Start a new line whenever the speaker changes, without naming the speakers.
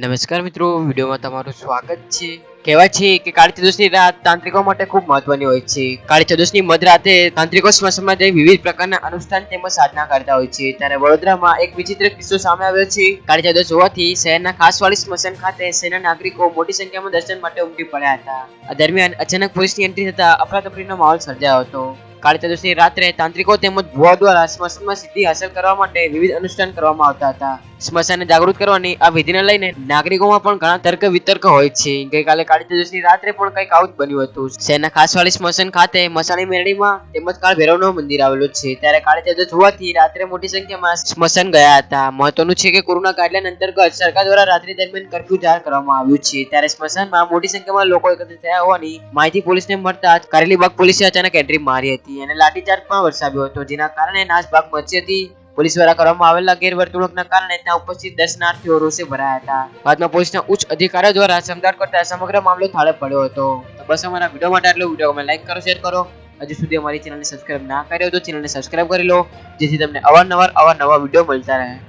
નમસ્કાર મિત્રો, વિડીયોમાં તમારું સ્વાગત છે. કહેવાય છે કે કાળી ચતુર્દશી રાત તાંત્રિકો માટે ખૂબ મહત્વની હોય છે. કાળી મધ મધરાતે તાંત્રિકો સ્મશાનમાં જઈ વિવિધ પ્રકારના અનુષ્ઠાન તેમજ સાધના કરતા હોય છે. ત્યારે વડોદરામાં એક વિચિત્ર કિસ્સો સામે આવ્યો છે. કાળી ચતુર્દશી હોવાથી શહેરના ખાસવાળી સ્મશાન ખાતે શહેરના નાગરિકો મોટી સંખ્યામાં દર્શન માટે ઉમટી પડ્યા હતા. દરમિયાન અચાનક પોલીસની એન્ટ્રી થતા અફરાતફરીનો માહોલ સર્જાયો હતો. કાળી ચતુર્દશી રાત્રે તાંત્રિકો તેમજ ભુવા દ્વારા સ્મશાનમાં સિદ્ધિ હાંસલ કરવા માટે વિવિધ અનુષ્ઠાન કરવામાં આવતા હતા. સ્મશાનને જાગૃત કરવાની આ વિધિને લઈને નાગરિકોમાં પણ ઘણા તર્ક વિતર્ક હોય છે. ગઈકાલે કાળી ચતુર્દશી રાત્રે પણ કંઈક આવું જ બન્યું હતું. શહેરના ખાસવાળી સ્મશાન ખાતે મસાણી મેળીમાં તેમજ કાળ ભૈરવનું મંદિર આવેલું છે. ત્યારે કાળી ચતુર્દશી હોવાથી રાત્રે મોટી સંખ્યામાં સ્મશાન ગયા હતા. મહત્વનું છે કે કોરોના ગાઈડલાઈન અંતર્ગત સરકાર દ્વારા રાત્રિ દરમિયાન કર્ફ્યુ જાહેર કરવામાં આવ્યું છે. ત્યારે સ્મશાનમાં મોટી સંખ્યામાં લોકો એકત્રિત થયા હોવાની માહિતી પોલીસને મળતા કારેલીબાગ પોલીસે અચાનક એન્ટ્રી મારી હતી અને લાઠીચાર્જ પણ વરસાવ્યો હતો, જેના કારણે નાસભાગ મચી હતી. પોલીસ દ્વારા કરવામાં આવેલા ગેરવર્તણૂકના કારણે ત્યાં ઉપસ્થિત દર્શનાર્થીઓ રોષે ભરાયા હતા. બાદમાં પોલીસના ઉચ્ચ અધિકારીઓ દ્વારા સમજાવટ કરતા સમગ્ર મામલો થાળે પડ્યો હતો. તો બસ અમારા વીડિયો માટે આટલો વીડિયો અમે લાઈક કરો શેર કરો. હજુ સુધી અમારી ચેનલને સબસ્ક્રાઇબ ના કર્યો તો ચેનલને સબસ્ક્રાઇબ કરી લો, જેથી તમને અવારનવાર આવા નવા વીડિયો મળતા રહે.